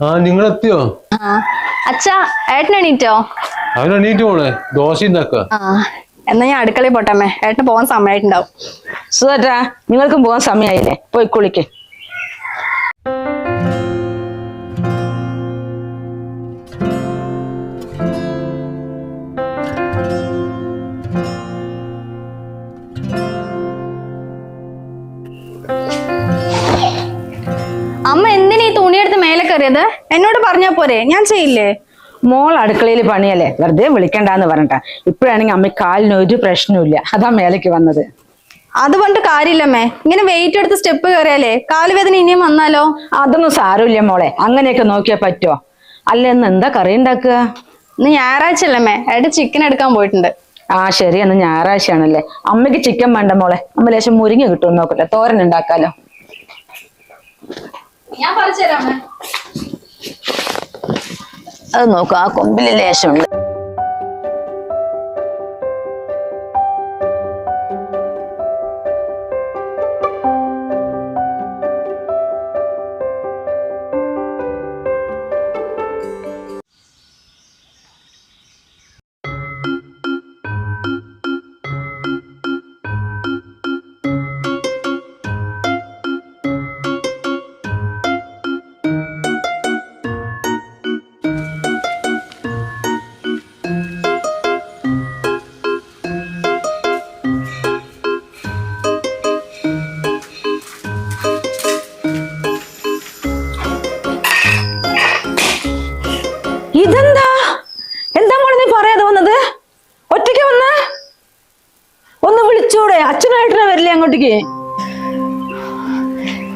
ആ നിങ്ങൾ എത്തിയോ ആ അച്ഛാ ഏട്ടൻ എണീറ്റോ? അവൻ എണീറ്റ് പോണേ ദോശ ഉണ്ടാക്കുക ആ എന്നാ ഞാൻ അടുക്കളയിൽ പോട്ടമ്മേ ഏട്ടൻ പോകാൻ സമയമായിട്ടുണ്ടാവും. സുധാറ്റാ നിങ്ങൾക്കും പോകാൻ സമയമായില്ലേ? പോയി കുളിക്ക്. എന്നോട് പറഞ്ഞാ പോരെ ഞാൻ ചെയ്യില്ലേ? മോൾ അടുക്കളയിൽ പണിയല്ലേ വെറുതെ വിളിക്കണ്ടെന്ന് പറഞ്ഞിട്ട. ഇപ്പോഴാണെങ്കിൽ അമ്മ കാലിന് ഒരു പ്രശ്നമില്ല അതാ മേലേക്ക് വന്നത്. അതുകൊണ്ട് കാര്യമില്ലമ്മേ. ഇങ്ങനെ വെയിറ്റ് എടുത്ത് സ്റ്റെപ്പ് കയറിയാലേ കാലുവേദന ഇനിയും വന്നാലോ? അതൊന്നും സാരമില്ല മോളെ. അങ്ങനെയൊക്കെ നോക്കിയാ പറ്റുമോ അല്ല ഇന്ന് എന്താ കറി ഉണ്ടാക്കുക? ഇന്ന് ഞായറാഴ്ച അല്ലമ്മേ ഏട്ടൻ ചിക്കൻ എടുക്കാൻ പോയിട്ടുണ്ട്. ആ ശരി. അന്ന് ഞായറാഴ്ചയാണല്ലേ. അമ്മയ്ക്ക് ചിക്കൻ വേണ്ട മോളെ. അമ്മ ലേശം മുരിങ്ങ കിട്ടുമെന്ന് നോക്കട്ടെ. തോരൻ ഉണ്ടാക്കാലോ. ഞാൻ പറിച്ചുതരാമേ അത് നോക്കുക ആ കൊമ്പിൽ ലേശമുണ്ട്.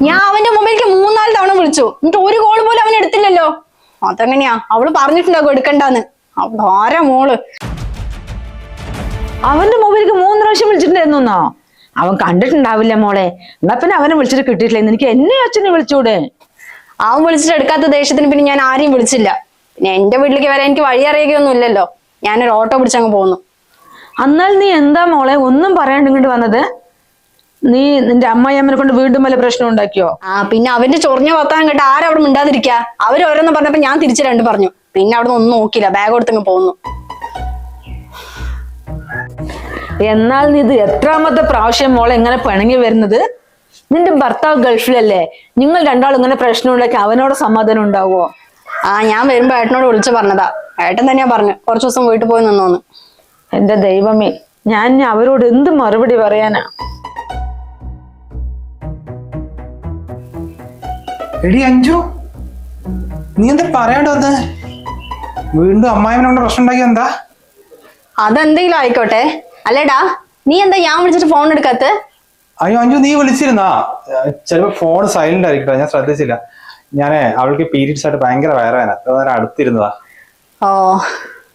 ഞാൻ അവന്റെ മൊബൈലിലേക്ക് മൂന്നാൽ തവണ വിളിച്ചു. എന്നിട്ട് ഒരു കോൾ പോലും അവൻ എടുത്തില്ലല്ലോ. അതെങ്ങനെയാ? അവൾ പറഞ്ഞിട്ടുണ്ടാകും എടുക്കണ്ടെന്ന്. ആരാ മോൾ? അവന്റെ മൊബൈലിക്ക് മൂന്ന് പ്രാവശ്യം വിളിച്ചിട്ടുണ്ടായിരുന്നോ അവൻ കണ്ടിട്ടുണ്ടാവില്ല മോളെ. എന്നാ പിന്നെ അവനെ വിളിച്ചിട്ട് കിട്ടിയിട്ടില്ല. എനിക്ക് എന്നെ അച്ഛനെ വിളിച്ചൂടെ? അവൻ വിളിച്ചിട്ട് എടുക്കാത്ത ദേഷ്യത്തിന് പിന്നെ ഞാൻ ആരെയും വിളിച്ചില്ല. പിന്നെ എന്റെ വീട്ടിലേക്ക് വരാൻ എനിക്ക് വഴി അറിയുകയൊന്നും ഇല്ലല്ലോ ഞാനൊരു ഓട്ടോ പിടിച്ചങ്ങ് പോന്നു. എന്നാൽ നീ എന്താ മോളെ? ഒന്നും പറയാണ്ട് ഇങ്ങോട്ട് വന്നത്? നീ നിന്റെ അമ്മായിയമ്മനെ കൊണ്ട് വീണ്ടും വല്ല പ്രശ്നം ഉണ്ടാക്കിയോ? ആ പിന്നെ അവന്റെ ചൊറിഞ്ഞ വർത്താനം കേട്ട് അവിടെ മിണ്ടാതിരിക്ക. അവർ ഓരോന്ന് പറഞ്ഞപ്പോ ഞാൻ തിരിച്ചു രണ്ട് പറഞ്ഞു. പിന്നെ അവിടെ ഒന്നും നോക്കിയില്ല. ബാഗ് കൊടുത്തങ്ങ് പോന്നു. എന്നാൽ നീ ഇത് എത്രാമത്തെ പ്രാവശ്യം മോളെ എങ്ങനെ പിണങ്ങി വരുന്നത്? നിന്റെ ഭർത്താവ് ഗൾഫിലല്ലേ? നിങ്ങൾ രണ്ടാളും ഇങ്ങനെ പ്രശ്നം ഉണ്ടാക്കി അവനോട് സമാധാനം ഉണ്ടാവോ ആ ഞാൻ വരുമ്പോ ഏട്ടനോട് വിളിച്ചു പറഞ്ഞതാ. ഏട്ടൻ തന്നെയാ പറഞ്ഞു. കുറച്ചു ദിവസം വീട്ടിൽ പോയി നിന്നോന്ന്. എന്റെ ദൈവമേ ഞാൻ അവരോട് എന്ത് മറുപടി പറയാനാ? എടി അഞ്ചു നീ എന്താ പറയാണ്ട് വന്ന്? വീണ്ടും അമ്മായിമനോട് പ്രശ്നം ഉണ്ടാക്കി എന്താ? അതെന്തെങ്കിലും ആയിക്കോട്ടെ. അല്ലേടാ നീ എന്താ ഞാൻ വിളിച്ചിട്ട് ഫോൺ എടുക്കാത്ത? അയ്യോ അഞ്ചു നീ വിളിച്ചിരുന്നാ? ചിലപ്പോ ഫോൺ സൈലന്റ് ആയിരിക്കട്ടോ ഞാൻ ശ്രദ്ധിച്ചില്ല. ഞാനേ അവൾക്ക് പീരീഡ്സ് ആയിട്ട് ഭയങ്കര വയറുവേന നേരം അടുത്തിരുന്നതാ. ഓ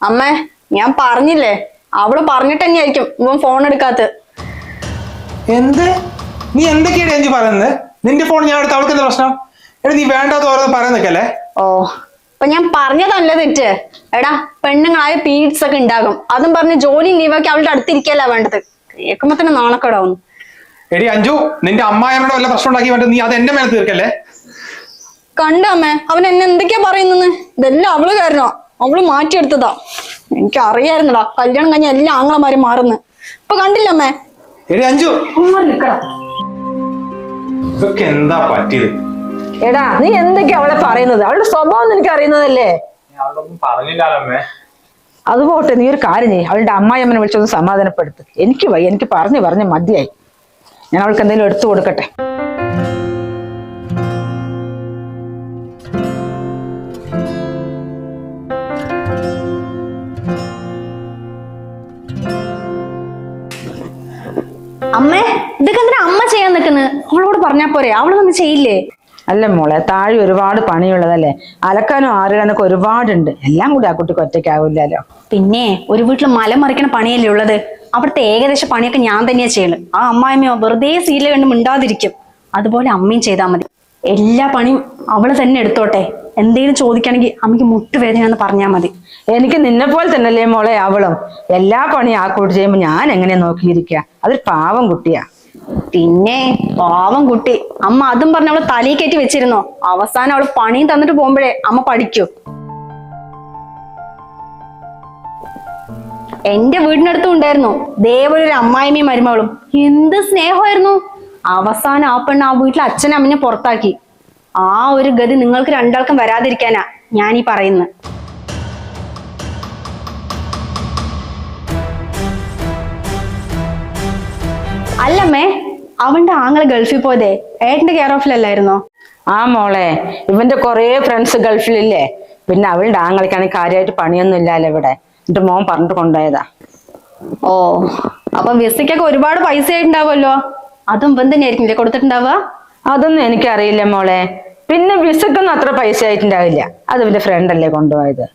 അമ്മേ ഞാൻ പറഞ്ഞില്ലേ? അവൾ പറഞ്ഞിട്ട് തന്നെയായിരിക്കും ഇവൻ ഫോൺ എടുക്കാത്ത. എന്ത്? നീ എന്തൊക്കെയാണ് അഞ്ചു പറയുന്നത്? നിന്റെ ഫോൺ ഞാൻ എടുത്ത് അവൾക്ക് എന്താ പ്രശ്നം? എടി നീ വേണ്ടാത്ത ഓരോന്ന് പറയാൻ നിക്കല്ലേ ഓ അപ്പൊ ഞാൻ പറഞ്ഞതല്ല തെറ്റ്? എടാ പെണ്ണുങ്ങളായ പീരീഡ്സ് ഒക്കെ ഉണ്ടാകും. അതും പറഞ്ഞ് ജോലി ലീവാക്കി അവളുടെ അടുത്തിരിക്കല്ല വേണ്ടത്? കേൾക്കുമ്പോ തന്നെ നാണക്കടാവുന്നു. എടി അഞ്ജു നിന്റെ അമ്മായിമനോട് വല്ല പ്രശ്നം ഉണ്ടാക്കി വേണ്ട നീ അത് എന്റെ മേലെ തീർക്കല്ലേ? കണ്ട അമ്മേ അവൻ എന്നെ എന്തൊക്കെയാ പറയുന്നെന്ന് ഇതെല്ലാം അവൾ കാരണോ? അവൾ മാറ്റിയെടുത്തതാ. എനിക്ക് അറിയായിരുന്നടാ കല്യാണം കഴിഞ്ഞ എല്ലാ ആങ്ങളമാരും മാറുന്നു ഇപ്പൊ കണ്ടില്ല അമ്മേ? എടി അഞ്ചു ഇതൊക്കെ എന്താ പറ്റിയത്? എടാ നീ എന്തൊക്കെയാ അവളെ പറയുന്നത്? അവളുടെ സ്വഭാവം നിനക്ക് അറിയുന്നതല്ലേ? അതുപോട്ടെ പറഞ്ഞില്ലാലമ്മേ അത് പോട്ടെ നീ ഒരു കാര്യം ചെയ്യും. അവളുടെ അമ്മായിയമ്മനെ വിളിച്ചൊന്ന് സമാധാനപ്പെടുത്ത്. എനിക്ക് വയ്യ എനിക്ക് പറഞ്ഞു പറഞ്ഞ് മതിയായി. ഞാൻ അവൾക്ക് എന്തെങ്കിലും എടുത്തു കൊടുക്കട്ടെ. അമ്മേ ഇതൊക്കെ എന്തിനാ അമ്മ ചെയ്യാൻ നിൽക്കുന്നത് അവളോട് പറഞ്ഞാ പോരെ. അവളൊന്നും ചെയ്യില്ലേ? അല്ല മോളെ താഴെ ഒരുപാട് പണിയുള്ളതല്ലേ? അലക്കാനോ ആറിടാനൊക്കെ ഒരുപാടുണ്ട്. എല്ലാം കൂടി ആ കുട്ടിക്ക് ഒറ്റയ്ക്കാവില്ലല്ലോ. പിന്നെ ഒരു വീട്ടിൽ മലം മറിക്കണ പണിയല്ലേ ഉള്ളത്? അവിടുത്തെ ഏകദേശം പണിയൊക്കെ ഞാൻ തന്നെയാ ചെയ്യൽ. ആ അമ്മായിമ്മയോ വെറുതെ സീല കണ്ട് മിണ്ടാതിരിക്കും. അതുപോലെ അമ്മയും ചെയ്താൽ മതി. എല്ലാ പണിയും അവൾ തന്നെ എടുത്തോട്ടെ. എന്തെങ്കിലും ചോദിക്കുകയാണെങ്കിൽ അമ്മയ്ക്ക് മുട്ടുവേദനയാന്ന് പറഞ്ഞാൽ മതി. എനിക്ക് നിന്നെ പോലെ തന്നെയല്ലേ മോളെ അവളും. എല്ലാ പണിയും ആ കൂട്ടി ചെയ്യുമ്പോൾ ഞാൻ എങ്ങനെ നോക്കിയിരിക്കുക അതൊരു പാവം കുട്ടിയാ. പിന്നെ പാവം കുട്ടി. അമ്മ അതും പറഞ്ഞ അവളെ തലയിൽ കയറ്റി വെച്ചിരുന്നോ. അവസാനം അവൾ പണിയും തന്നിട്ട് പോകുമ്പോഴേ അമ്മ പഠിക്കൂ. എന്റെ വീടിനടുത്തും ഉണ്ടായിരുന്നു. ദേവൊരു അമ്മായിമ്മയും മരുമകളും. എന്ത് സ്നേഹമായിരുന്നു. അവസാനം ആ പെണ്ണ് ആ വീട്ടിലെ അച്ഛനും അമ്മനെ പുറത്താക്കി. ആ ഒരു ഗതി നിങ്ങൾക്ക് രണ്ടാൾക്കും വരാതിരിക്കാനാ ഞാനീ പറയുന്നത്. അല്ലമ്മേ അവന്റെ ആങ്ങളെ ഗൾഫിൽ പോയതേ. ഏട്ടന്റെ കെയർ ഓഫിലല്ലായിരുന്നോ ആ മോളെ ഇവന്റെ കൊറേ ഫ്രണ്ട്സ് ഗൾഫിലില്ലേ? പിന്നെ അവളുടെ ആങ്ങളിക്കാണെങ്കിൽ കാര്യമായിട്ട് പണിയൊന്നും ഇല്ലല്ലോ ഇവിടെ. എന്നിട്ട് മോൻ പറഞ്ഞിട്ട് കൊണ്ടുപോയതാ. ഓ അപ്പൊ വിസയ്ക്കൊക്കെ ഒരുപാട് പൈസ ആയിട്ടുണ്ടാവുമല്ലോ അതും ഇവൻ തന്നെയായിരിക്കില്ലേ കൊടുത്തിട്ടുണ്ടാവുക? അതൊന്നും എനിക്കറിയില്ല മോളെ. പിന്നെ വിസക്കൊന്നും അത്ര പൈസ ആയിട്ടുണ്ടാവില്ല അത് ഇവന്റെ ഫ്രണ്ട് അല്ലേ കൊണ്ടുപോയത്.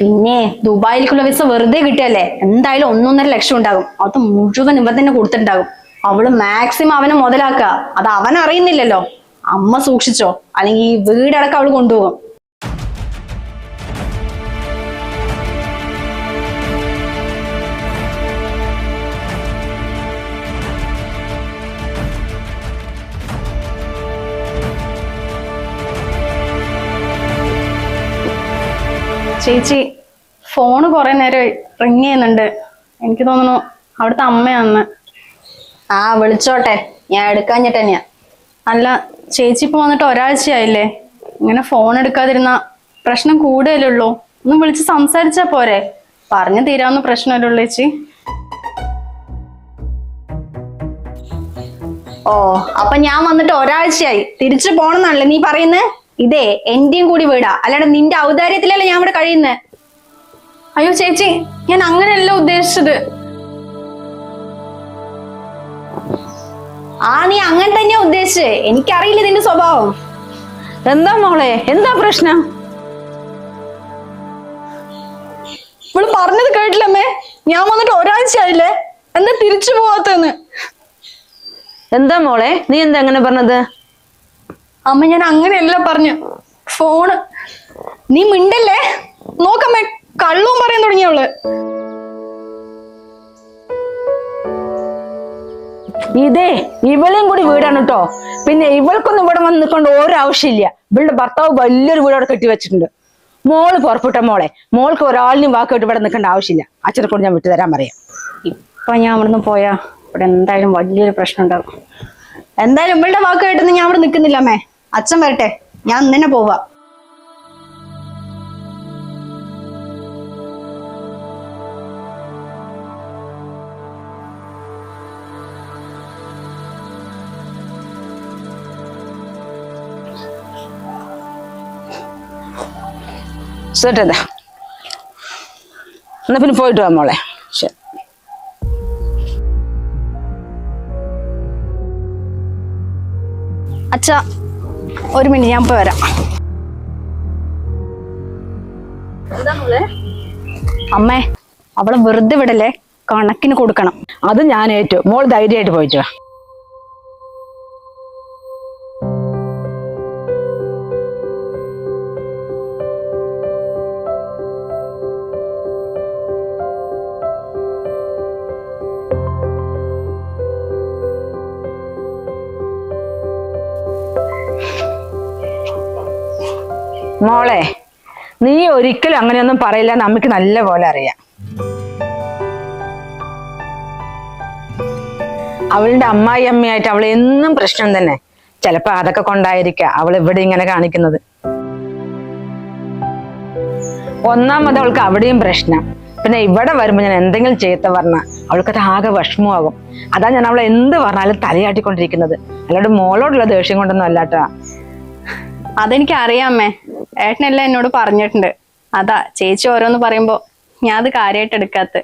പിന്നെ ദുബായിലേക്കുള്ള വിസ വെറുതെ കിട്ടിയല്ലേ എന്തായാലും ഒന്നൊന്നര ലക്ഷം ഉണ്ടാകും. അത് മുഴുവൻ ഇവൻ തന്നെ കൊടുത്തിട്ടുണ്ടാകും. അവൾ മാക്സിമം അവനെ മുതലാക്കുക. അത് അവൻ അറിയുന്നില്ലല്ലോ. അമ്മ സൂക്ഷിച്ചോ. അല്ലെങ്കിൽ ഈ വീടടക്കം അവൾ കൊണ്ടുപോകും. ചേച്ചി ഫോണ് കുറെ നേരം റിങ് ചെയ്യുന്നുണ്ട്. എനിക്ക് തോന്നുന്നു അവിടുത്തെ അമ്മയാന്ന് ആ വിളിച്ചോട്ടെ. ഞാൻ എടുക്കാഞ്ഞിട്ട് അല്ല ചേച്ചി ഇപ്പൊ വന്നിട്ട് ഒരാഴ്ചയായില്ലേ? ഇങ്ങനെ ഫോൺ എടുക്കാതിരുന്ന പ്രശ്നം കൂടുതലുള്ളൂ ഒന്ന് വിളിച്ച് സംസാരിച്ചാ പോരെ. പറഞ്ഞു തീരാവുന്ന പ്രശ്നമല്ലേ ചേച്ചി. ഓ അപ്പൊ ഞാൻ വന്നിട്ട് ഒരാഴ്ചയായി. തിരിച്ചു പോണെന്നാണല്ലേ നീ പറയുന്നേ? ഇതേ എന്റെയും കൂടി വീടാ. അല്ലാണ്ട് നിന്റെ ഔദാര്യത്തിലല്ലേ ഞാൻ ഇവിടെ കഴിയുന്നേ? അയ്യോ ചേച്ചി ഞാൻ അങ്ങനെയല്ല ഉദ്ദേശിച്ചത്. ആ നീ അങ്ങനെ തന്നെയാ ഉദ്ദേശിച്ചേ? എനിക്കറിയില്ല നിന്റെ സ്വഭാവം. എന്താ മോളെ? എന്താ പ്രശ്നം? ഇവൾ പറഞ്ഞത് കേട്ടില്ലമ്മേ. ഞാൻ വന്നിട്ട് ഒരാഴ്ചയായില്ലേ? എന്താ തിരിച്ചു പോവാത്തെന്ന് എന്താ മോളെ? നീ എന്താ അങ്ങനെ പറഞ്ഞത്? അമ്മ ഞാൻ അങ്ങനെയല്ല പറഞ്ഞു. ഫോണ്. നീ മിണ്ടല്ലേ? നോക്കമ്മേ കള്ളവും പറയാൻ തുടങ്ങിയവൾ ഇതേ ഇവളെയും കൂടി വീടാണ് കേട്ടോ പിന്നെ ഇവൾക്കൊന്നും ഇവിടെ വന്ന് നിൽക്കേണ്ട ഓരോ ആവശ്യമില്ല ഇവളുടെ ഭർത്താവ് വലിയൊരു വീട് അവിടെ കെട്ടി വെച്ചിട്ടുണ്ട്. മോൾ പുറപ്പെട്ട മോളെ. മോൾക്ക് ഒരാളിനും വാക്കായിട്ട് ഇവിടെ നിൽക്കേണ്ട ആവശ്യമില്ല. അച്ഛനെ കൊണ്ട് ഞാൻ വിട്ടുതരാൻ പറയാം. ഇപ്പൊ ഞാൻ അവിടുന്ന് പോയാ ഇവിടെ എന്തായാലും വലിയൊരു പ്രശ്നം ഉണ്ടാവും എന്തായാലും ഇവളുടെ വാക്കായിട്ടൊന്നും ഞാൻ അവിടെ നിൽക്കുന്നില്ല അമ്മേ. അച്ഛൻ വരട്ടെ. ഞാൻ ഇന്നെ പോവാ. ശരിട്ടാ എന്നാ പിന്നെ പോയിട്ട് വാ മോളെ. ശരി. അച്ഛ ഒരു മിനിറ്റ് ഞാൻ ഇപ്പൊ വരാം. അമ്മേ അവളെ വെറുതെ വിടല്ലേ? കണക്കിന് കൊടുക്കണം. അത് ഞാൻ ഏറ്റു. മോൾ ധൈര്യമായിട്ട് പോയിട്ട് വാ. മോളെ നീ ഒരിക്കലും അങ്ങനെയൊന്നും പറയില്ല നമുക്ക് നല്ല പോലെ അറിയാം. അവളുടെ അമ്മായി അമ്മയായിട്ട് അവൾ എന്നും പ്രശ്നം തന്നെ. ചിലപ്പോ അതൊക്കെ കൊണ്ടായിരിക്കാം അവൾ ഇവിടെ ഇങ്ങനെ കാണിക്കുന്നത്. ഒന്നാമത് അവൾക്ക് അവിടെയും പ്രശ്നം. പിന്നെ ഇവിടെ വരുമ്പോ ഞാൻ എന്തെങ്കിലും ചെയ്യത്ത പറഞ്ഞ അവൾക്കത് ആകെ വിഷമമാകും. അതാ ഞാൻ അവളെ എന്ത് പറഞ്ഞാലും തലയാട്ടിക്കൊണ്ടിരിക്കുന്നത്. അല്ലാണ്ട് മോളോടുള്ള ദേഷ്യം കൊണ്ടൊന്നും അല്ലാട്ടാ. അതെനിക്ക് അറിയാമേ ഏട്ടനെല്ലാം എന്നോട് പറഞ്ഞിട്ടുണ്ട്. അതാ ചേച്ചി ഓരോന്ന് പറയുമ്പോ ഞാൻ അത് കാര്യമായിട്ട് എടുക്കാത്ത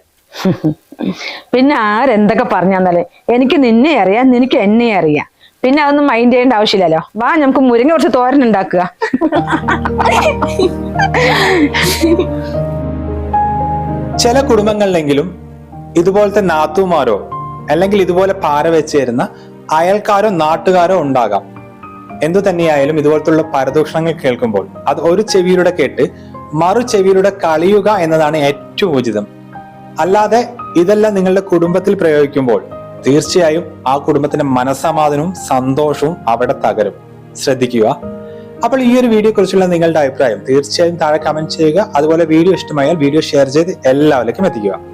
പിന്നെ ആരെന്തൊക്കെ പറഞ്ഞാന്നല്ലേ? എനിക്ക് നിന്നെ അറിയാം നിനക്ക് എന്നെ അറിയാം. പിന്നെ അതൊന്നും മൈൻഡ് ചെയ്യേണ്ട ആവശ്യമില്ലല്ലോ. വാ നമുക്ക് മുരിങ്ങ കുറച്ച് തോരൻ ഉണ്ടാക്കുക. ചില കുടുംബങ്ങളിലെങ്കിലും ഇതുപോലത്തെ നാത്തുമാരോ അല്ലെങ്കിൽ ഇതുപോലെ പാര വെച്ച് തരുന്ന അയൽക്കാരോ നാട്ടുകാരോ ഉണ്ടാകാം. എന്തു തന്നെയായാലും ഇതുപോലത്തുള്ള പരദൂഷണങ്ങൾ കേൾക്കുമ്പോൾ അത് ഒരു ചെവിയിലൂടെ കേട്ട് മറു ചെവിയിലൂടെ കളിയുക എന്നതാണ് ഏറ്റവും ഉചിതം. അല്ലാതെ ഇതെല്ലാം നിങ്ങളുടെ കുടുംബത്തിൽ പ്രയോഗിക്കുമ്പോൾ തീർച്ചയായും ആ കുടുംബത്തിന്റെ മനസ്സമാധാനവും സന്തോഷവും അവിടെ തകരും. ശ്രദ്ധിക്കുക. അപ്പോൾ ഈ ഒരു വീഡിയോ കുറിച്ചുള്ള നിങ്ങളുടെ അഭിപ്രായം തീർച്ചയായും താഴെ കമന്റ് ചെയ്യുക. അതുപോലെ വീഡിയോ ഇഷ്ടമായാൽ വീഡിയോ ഷെയർ ചെയ്ത് എല്ലാവരിലേക്കും എത്തിക്കുക.